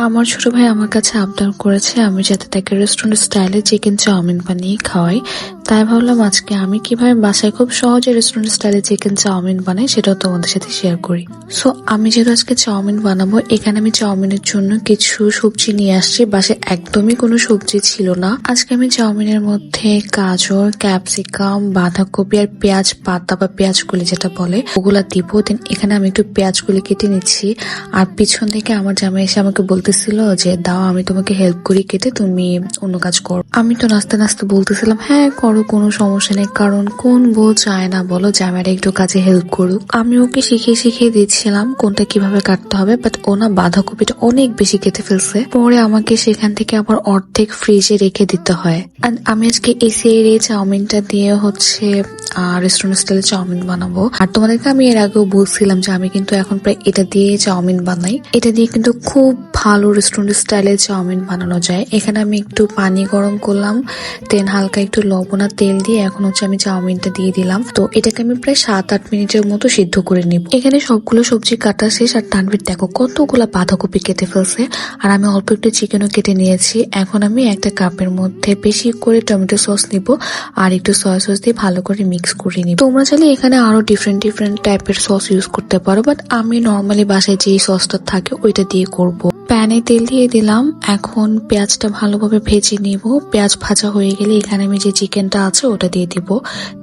আমার ছোট ভাই আমার কাছে আবদার করেছে আমি যাতে তাকে রেস্টুরেন্ট স্টাইলে চিকেন চাউমিন বানিয়ে খাওয়াই। তাই ভাবলাম আজকে আমি কীভাবে বাসায় খুব সহজে রেস্টুরেন্ট স্টাইলে চিকেন চাউমিন বানাই সেটাও তোমাদের সাথে শেয়ার করি। সো আমি যেহেতু আজকে চাউমিন বানাবো, এখানে আমি চাউমিনের জন্য কিছু সবজি নিয়ে আসছি। বাসে একদমই কোনো সবজি ছিল না। আজকে আমি চাউমিনের মধ্যে গাজর, ক্যাপসিকাম, বাঁধাকপি আর পেঁয়াজ পাতা বা পেঁয়াজ গুলি যেটা বলে, ওগুলা দিব। দেন এখানে আমি একটু পেঁয়াজ গুলি কেটে নিচ্ছি। আর পিছন থেকে আমার জামাই এসে আমাকে বলতেছিল যে, দাও, আমি তোমাকে হেল্প করি কেটে, তুমি অন্য কাজ করো। আমি তো নাস্তে নাস্তে বলতেছিলাম হ্যাঁ করো, কোনো সমস্যা নেই, কারণ কোন বউ চায় না? বলো জামাইরা একটু কাজে হেল্প করুক। আমি ওকে শিখিয়ে শিখিয়ে দিচ্ছিলাম কোনটা কীভাবে কাটতে হবে বাট ও না বাঁধাকপিটা অনেক বেশি কেটে ফেলছে। পরে আমাকে সেখান থেকে আবার অর্ধেক ফ্রিজে রেখে দিতে হয়। আমি আজকে এসিআই এই চাউমিনটা দিয়ে হচ্ছে রেস্টুরেন্ট স্টাইলে চাউমিন বানাবো। আর তোমাদেরকে আমি এর আগেও বলছিলাম যে আমি কিন্তু এখন প্রায় এটা দিয়ে চাউমিন বানাই। এটা দিয়ে কিন্তু খুব ভালো রেস্টুরেন্ট স্টাইলে চাউমিন বানানো যায়। এখানে আমি একটু পানি গরম করলাম দেন হালকা একটু লবণ আর তেল দিয়ে এখন হচ্ছে আমি চাউমিনটা দিয়ে দিলাম। তো এটাকে আমি প্রায় সাত আট মিনিটের মতো সিদ্ধ করে নিব। এখানে সবগুলো সবজি কাটা শেষ আর তানভীর দেখো কতগুলো বাঁধাকপি কেটে ফেলছে। আর আমি অল্প একটু চিকেনও কেটে নিয়েছি। এখন আমি একটা কাপের মধ্যে বেশি করে টমেটো সস নিব আর একটু সয়া সস দিয়ে ভালো করে মিক্স করে নিব। তোমরা চাইলে এখানে আরও ডিফারেন্ট ডিফারেন্ট টাইপের সস ইউজ করতে পারো বাট আমি নর্মালি বাসায় যেই সসটা থাকে ওইটা দিয়ে করব। প্যানে তেল দিয়ে দিলাম। এখন পেঁয়াজটা ভালোভাবে ভেজে নেব। পেঁয়াজ ভাজা হয়ে গেলে এখানে আমি যে চিকেনটা আছে ওটা দিয়ে দিব।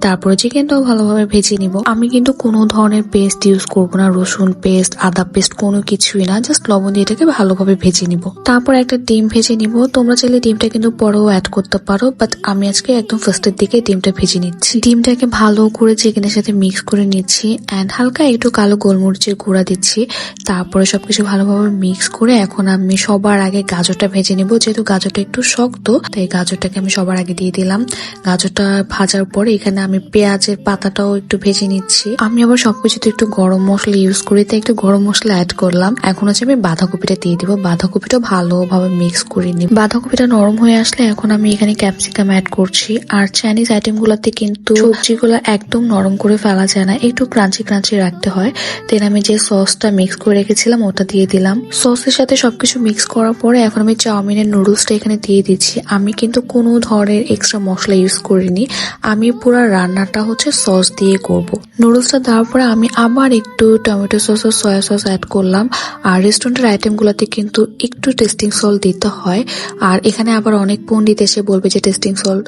তারপরে চিকেনটাও ভালোভাবে ভেজে নিব। আমি কিন্তু কোনো ধরনের পেস্ট ইউজ করব না। রসুন পেস্ট, আদা পেস্ট, কোনো কিছুই না। জাস্ট লবণ দিয়ে এটাকে ভালোভাবে ভেজে নিব। তারপর একটা ডিম ভেজে নিব। তোমরা চাইলে ডিমটা কিন্তু পরেও অ্যাড করতে পারো বাট আমি আজকে একদম ফার্স্টের দিকে ডিমটা ভেজে নিচ্ছি। ডিমটাকে ভালো করে চিকেনের সাথে মিক্স করে নিচ্ছি অ্যান্ড হালকা একটু কালো গোলমরিচের গুঁড়া দিচ্ছি। তারপরে সবকিছু ভালোভাবে মিক্স করে এখন আমি সবার আগে গাজরটা ভেজে নিব। যেহেতু গাজরটা একটু শক্ত, তাই গাজরটাকে আমি সবার আগে দিয়ে দিলাম। গাজরটা ভাজার পরে এখানে আমি পেঁয়াজের পাতাটাও একটু ভেজে নিচ্ছি। আমি আবার সবকিছুতে একটু গরম মশলা ইউজ করি, তাই একটু গরম মশলা অ্যাড করলাম। এখন হচ্ছে আমি বাঁধাকপিটা দিয়ে দিব। বাঁধাকপিটা ভালোভাবে মিক্স করে নিই বাঁধাকপিটা নরম হয়ে আসলে এখন আমি এখানে ক্যাপসিকাম অ্যাড করছি। আর চাইনিজ আইটেমগুলোতে কিন্তু সবজিগুলো একদম নরম করে ফেলা যায় না। একটু ক্রাঞ্চি ক্রাঞ্চি রাখতে হয়। দেন আমি যে সসটা মিক্স করে রেখেছিলাম, ওটা দিয়ে দিলাম। সসের সাথে সবকিছু মিক্স করার পরে এখন আমি চাউমিনের নুডলসটা এখানে দিয়ে দিচ্ছি। আমি কিন্তু কোনো ধরনের এক্সট্রা মশলা ইউজ করিনি। আমি পুরো রান্নাটা হচ্ছে সস দিয়ে করব। নুডলসটা দেওয়ার পরে আমি আবার একটু টমেটো সস ও সয়া সস অ্যাড করলাম। আর রেস্টুরেন্টের আইটেমগুলোতে কিন্তু একটু টেস্টিং সল্ট দিতে হয়। আর এখানে আবার অনেক পণ্ডিত এসে বলবে যে টেস্টিং সল্ট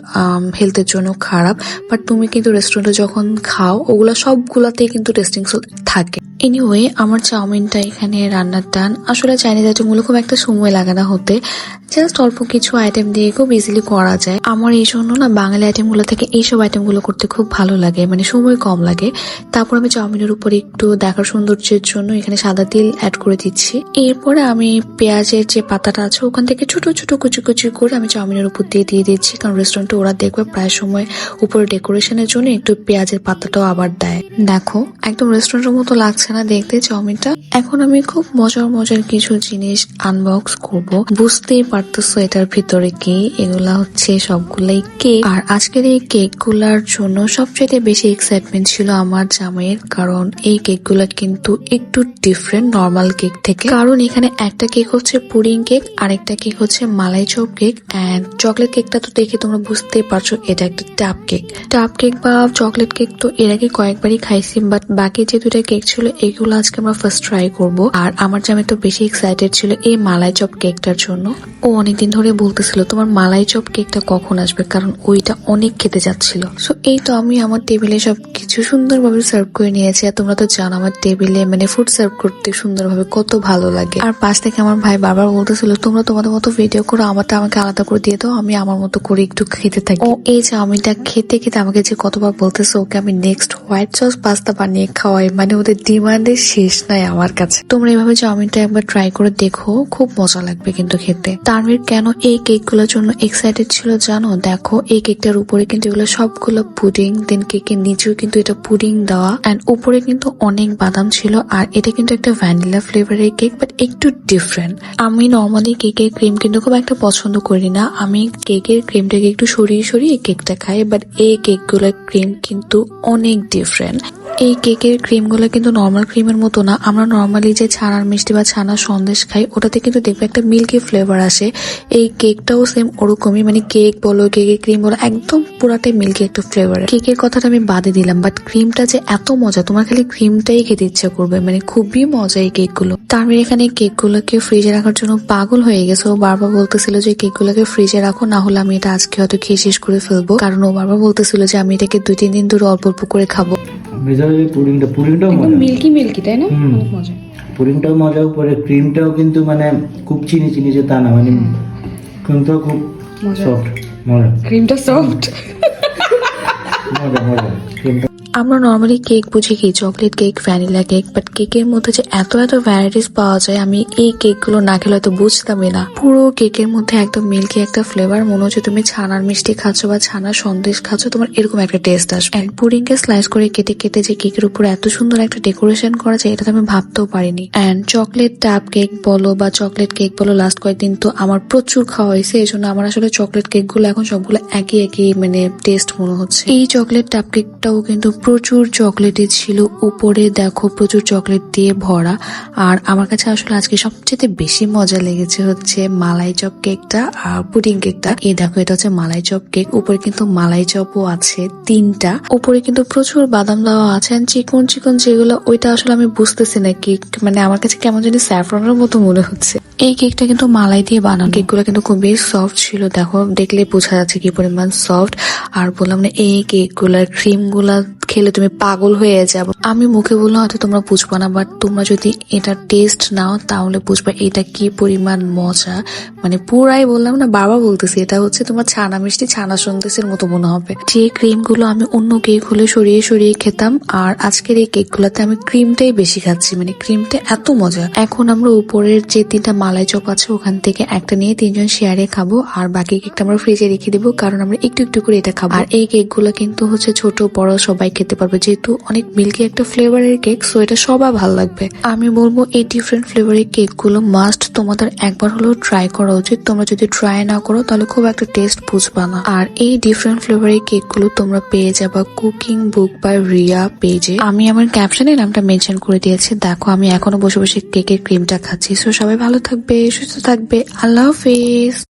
হেলথের জন্য খারাপ। বাট তুমি কিন্তু রেস্টুরেন্টে যখন খাও, ওগুলো সবগুলাতেই কিন্তু টেস্টিং সল্ট থাকে। এনিওয়ে আমার চাউমিনটা এখানে রান্নার টান। আসলে চাইনিজ আইটেমগুলো খুব একটা সময় লাগে না হতে। জাস্ট অল্প কিছু আইটেম দিয়ে খুব ইজিলি করা যায়। আমার এই জন্য না বাঙালি আইটেমগুলো থেকে এইসব আইটেমগুলো করতে খুব ভালো লাগে। মানে সময় কম লাগে। তারপর আমি চাউমিনের উপর একটু দেখার সৌন্দর্যের জন্য এখানে সাদা তিল অ্যাড করে দিচ্ছি। এরপরে আমি পেঁয়াজের যে পাতাটা আছে, ওখান থেকে ছোট ছোট, কুচি কুচি করে আমি চাউমিনের উপর দিয়ে দিয়ে দিচ্ছি। কারণ রেস্টুরেন্টে ওরা দেখবে প্রায় সময় উপরে ডেকোরেশনের জন্য একটু পেঁয়াজের পাতাটাও আবার দেয়। দেখো, একদম রেস্টুরেন্টের মতো লাগছে না দেখতে চাউমিনটা এখন আমি খুব মজার মজার কিছু জিনিস আনবক্স করব। বুঝতেই পারতেছো এটার ভিতরে কি? এগুলা হচ্ছে সবগুলাই কেক। আর আজকের এই কেকগুলার জন্য সবচেয়ে বেশি এক্সাইটমেন্ট ছিল আমার জামাইয়ের, কারণ এই কেকগুলা কিন্তু একটু ডিফারেন্ট নর্মাল কেক থেকে। কারণ এখানে একটা কেক হচ্ছে পুডিং কেক আর একটা কেক হচ্ছে malai chop cake. And chocolate কেকটা তো দেখে তোমরা বুঝতেই পারছ, এটা একটা টাপ কেক। টাপ কেক বা চকলেট কেক তো এর আগে কয়েকবারই খাইছি বাট বাকি যে দুটা কেক ছিল এগুলো আজকে আমরা ফার্স্ট ট্রাই করব। আর আমার জামাই তো বেশি এক্সাইটেড ছিল এই মালাই চপ কেকটার জন্য। ও অনেকদিন ধরে বলতেছিল, তোমার মালাই চপ কেকটা কখন আসবে? কারণ ওইটা অনেক খেতে যাচ্ছিল। সো এই তো আমি আমার টেবিলে সব কিছু সুন্দরভাবে সার্ভ করে নিয়েছি। আর তোমরা তো জানো, আমার টেবিলে মানে ফুড সার্ভ করতে সুন্দরভাবে কত ভালো লাগে। আর পাশ থেকে আমার ভাই বারবার বলতেছিল, তোমরা তোমাদের মতো ভিডিও করো, আমারটা আমাকে আলাদা করে দিয়ে দাও, আমি আমার মতো করে একটু খেতে থাকি। ও, এই চাউমিনটা খেতে খেতে আমাকে যে কতবার বলতেছে, ওকে আমি নেক্সট হোয়াইট সস পাস্তা বানিয়ে খাওয়াই। মানে ওদের ডিমান্ডের শেষ নাই আমার কাছে। তোমরা এভাবে চাউমিনটা একবার ট্রাই করে দেখো, খুব মজা লাগবে কিন্তু খেতে। তানভীর, কেন এই কেকগুলোর জন্য এক্সাইটেড ছিল জানো? দেখো, এই কেকটার উপরে কিন্তু এগুলো সবগুলো পুডিং দেন কেকের নিচেও কিন্তু এটা পুডিং দেওয়া। অ্যান্ড উপরে কিন্তু অনেক বাদাম ছিল, আর এটা কিন্তু একটা ভ্যানিলা ফ্লেভারের কেক বাট একটু ডিফারেন্ট আমি নর্মালি কেকের ক্রিম কিন্তু খুব একটা পছন্দ করি না। আমি কেকের ক্রিমটাকে একটু সরিয়ে সরিয়ে কেকটা খাই বাট এই কেকগুলোর ক্রিম কিন্তু অনেক ডিফারেন্ট এই কেকের ক্রিমগুলো কিন্তু নর্মাল নর্মাল ক্রিমের মতো না। আমরা নর্মালি যে ছানার মিষ্টি বা ছানার সন্দেশ খাই ওটাতে কিন্তু দেখবে একটা মিল্কি ফ্লেভার আসে। এই কেকটাও সেম ওরকমই মানে কেক বলো কেকের ক্রিম বলো একদম পুরাটাই মিল্কি একটা ফ্লেভার কেকের কথাটা আমি বাদে দিলাম বাট ক্রিমটা যে এত মজা তোমার খালি ক্রিমটাই খেতে ইচ্ছা করবে মানে খুবই মজা এই কেকগুলো তার মানে এখানে কেকগুলোকে ফ্রিজে রাখার জন্য পাগল হয়ে গেছে। ও বারবার বলতেছিল যে কেকগুলোকে ফ্রিজে রাখো না হলে আমি এটা আজকে হয়তো খেয়ে শেষ করে ফেলব। কারণ ও বারবার বলতেছিল যে আমি এটাকে দুই তিন দিন ধরে অল্প অল্প করে খাব। ভেতরে মিল্কি মিল্কি তাই না? অনেক মজা। পুডিংটাও মজা উপরে ক্রিমটাও কিন্তু মানে খুব চিনি চিনি যে তা না মানে ক্রিমটাও খুব সফট মজা। ক্রিমটা সফট মজা মজা। ক্রিমটা আমরা নর্মালি কেক বুঝি কি? Chocolate cake vanilla cake but কেকের মধ্যে যে এত এত ভ্যারাইটিস পাওয়া যায়, আমি এই কেকগুলো না খেলে হয়তো বুঝতামই না। পুরো কেকের মধ্যে একদম মিল্কি একটা ফ্লেভার মনে হচ্ছে তুমি ছানার মিষ্টি খাচ্ছ বা ছানার সন্দেশ খাচ্ছ, তোমার এরকম একটা টেস্ট আসবে। অ্যান্ড পুডিং কে স্লাইস করে কেটে কেটে যে কেকের উপর এত সুন্দর একটা ডেকোরেশন করা যায়, এটা তো আমি ভাবতেও পারিনি। অ্যান্ড চকলেট টাপ কেক বলো বা চকলেট কেক বলো লাস্ট কয়েকদিন তো আমার প্রচুর খাওয়া হয়েছে, এই জন্য আমার আসলে চকলেট কেকগুলো এখন সবগুলো একই একই মানে টেস্ট মনে হচ্ছে। এই চকলেট টাপ কেকটাও কিন্তু প্রচুর চকলেটই ছিল। উপরে দেখো প্রচুর চকলেট দিয়ে ভরা। আর আমার কাছে আসলে আজকে সবচেয়ে বেশি মজা লেগেছে হচ্ছে মালাই চপ কেকটা আর পুডিং কেকটা। এই দেখো, এটা হচ্ছে মালাই চপ কেক। উপরে কিন্তু মালাই চপও আছে, তিনটা। উপরে কিন্তু প্রচুর বাদাম দেওয়া আছে চিকন চিকন যেগুলো, ওইটা আসলে আমি বুঝতেছি না কেক মানে আমার কাছে কেমন জানি স্যাফরনের মতো মনে হচ্ছে। এই কেকটা কিন্তু মালাই দিয়ে বানানো। কেকগুলো কিন্তু খুবই সফট ছিল। দেখো দেখলে বোঝা যাচ্ছে কি পরিমাণ সফট। আর বললাম না, এই কেকগুলার ক্রিমগুলা খেলে তুমি পাগল হয়ে যাবে। আমি মুখে বললাম, হয়তো তোমরা বুঝব না বাট তোমরা যদি এটা টেস্ট নাও, তাহলে বুঝবা এটা কি পরিমাণ মজা। মানে পুরাই বললাম না, বাবা বলতেছি, এটা হচ্ছে তোমার ছানা মিষ্টি, ছানা সন্দেশের মতো মনে হবে। যে ক্রিমগুলো আমি অন্য কেক হলে সরিয়ে সরিয়ে খেতাম, আর আজকের এই কেক গুলাতে আমি ক্রিমটাই বেশি খাচ্ছি। মানে ক্রিমটা এত মজা। এখন আমরা উপরের যে তিনটা মালাই চপ আছে, ওখান থেকে একটা নিয়ে তিনজন শেয়ারে খাব, আর বাকি কেকটা আমরা ফ্রিজে রেখে দেবো, কারণ আমরা একটু একটু করে এটা খাব। আর এই কেকগুলো কিন্তু হচ্ছে ছোট, বড় সবাই খেতে পারবে। যেহেতু অনেক মিল্কি একটা ফ্লেভারের কেক সো এটা সবার ভালো লাগবে। আমি বলব এই ডিফারেন্ট ফ্লেভারের কেকগুলো মাস্ট তোমাদের একবার হলেও ট্রাই করা উচিত। তোমরা যদি ট্রাই না করো, তাহলে খুব একটা টেস্ট বুঝবা না। আর এই ডিফারেন্ট ফ্লেভারের কেকগুলো তোমরা পেয়ে যাবা কুকিং বুক বাই রিয়া পেজে। আমি আমার ক্যাপশনে নামটা মেনশন করে দিয়েছি। দেখো, আমি এখনও বসে বসে কেকের ক্রিমটা খাচ্ছি। সো সবাই ভালো থাকবে, সুস্থ থাকবে। আল্লাহ হাফিজ।